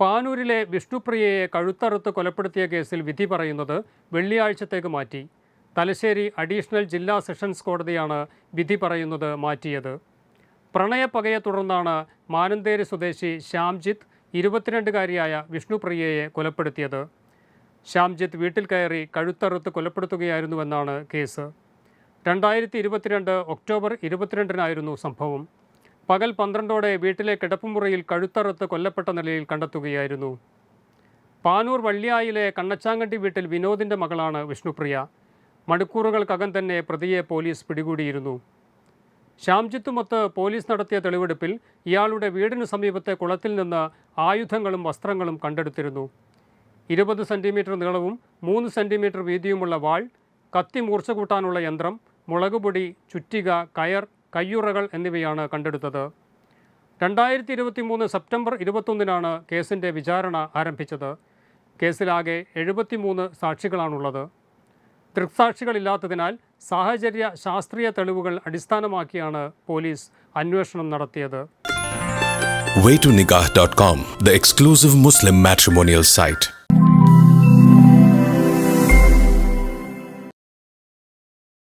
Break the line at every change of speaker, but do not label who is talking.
പാനൂരിലെ വിഷ്ണുപ്രിയയെ കഴുത്തറുത്ത് കൊലപ്പെടുത്തിയ കേസിൽ വിധി പറയുന്നത് വെള്ളിയാഴ്ചത്തേക്ക് മാറ്റി. തലശ്ശേരി അഡീഷണൽ ജില്ലാ സെഷൻസ് കോടതിയാണ് വിധി പറയുന്നത് മാറ്റിയത്. പ്രണയപ്പകയെ തുടർന്നാണ് മാനന്തേരി സ്വദേശി ശ്യാംജിത്ത് ഇരുപത്തിരണ്ടുകാരിയായ വിഷ്ണുപ്രിയയെ കൊലപ്പെടുത്തിയത്. ശ്യാംജിത്ത് വീട്ടിൽ കയറി കഴുത്തറുത്ത് കൊലപ്പെടുത്തുകയായിരുന്നുവെന്നാണ് കേസ്. രണ്ടായിരത്തി ഇരുപത്തിരണ്ട് ഒക്ടോബർ ഇരുപത്തിരണ്ടിനായിരുന്നു സംഭവം. പകൽ പന്ത്രണ്ടോടെ വീട്ടിലെ കിടപ്പുമുറിയിൽ കഴുത്തറുത്ത് കൊല്ലപ്പെട്ട നിലയിൽ കണ്ടെത്തുകയായിരുന്നു. പാനൂർ വള്ളിയായിലെ കണ്ണച്ചാങ്കണ്ടി വീട്ടിൽ വിനോദിന്റെ മകളാണ് വിഷ്ണുപ്രിയ. മണിക്കൂറുകൾക്കകം തന്നെ പ്രതിയെ പോലീസ് പിടികൂടിയിരുന്നു. ശ്യാംജിത്തുമൊത്ത് പോലീസ് നടത്തിയ തെളിവെടുപ്പിൽ ഇയാളുടെ വീടിന് സമീപത്തെ കുളത്തിൽ നിന്ന് ആയുധങ്ങളും വസ്ത്രങ്ങളും കണ്ടെടുത്തിരുന്നു. ഇരുപത് സെന്റിമീറ്റർ നീളവും മൂന്ന് സെന്റിമീറ്റർ വീതിയുമുള്ള വാൾ കത്തി മൂർച്ച കൂട്ടാനുള്ള യന്ത്രം മുളകുപൊടി ചുറ്റിക കയർ കയ്യുറകൾ എന്നിവയാണ് കണ്ടെടുത്തത്. രണ്ടായിരത്തി ഇരുപത്തി മൂന്ന് സെപ്റ്റംബർ ഇരുപത്തൊന്നിനാണ് കേസിന്റെ വിചാരണ ആരംഭിച്ചത്. കേസിലാകെ എഴുപത്തിമൂന്ന് സാക്ഷികളാണുള്ളത്. ദൃക്സാക്ഷികളില്ലാത്തതിനാൽ സാഹചര്യ ശാസ്ത്രീയ തെളിവുകൾ അടിസ്ഥാനമാക്കിയാണ് പോലീസ് അന്വേഷണം നടത്തിയത്.
Waytonikah.com, the exclusive Muslim matrimonial site.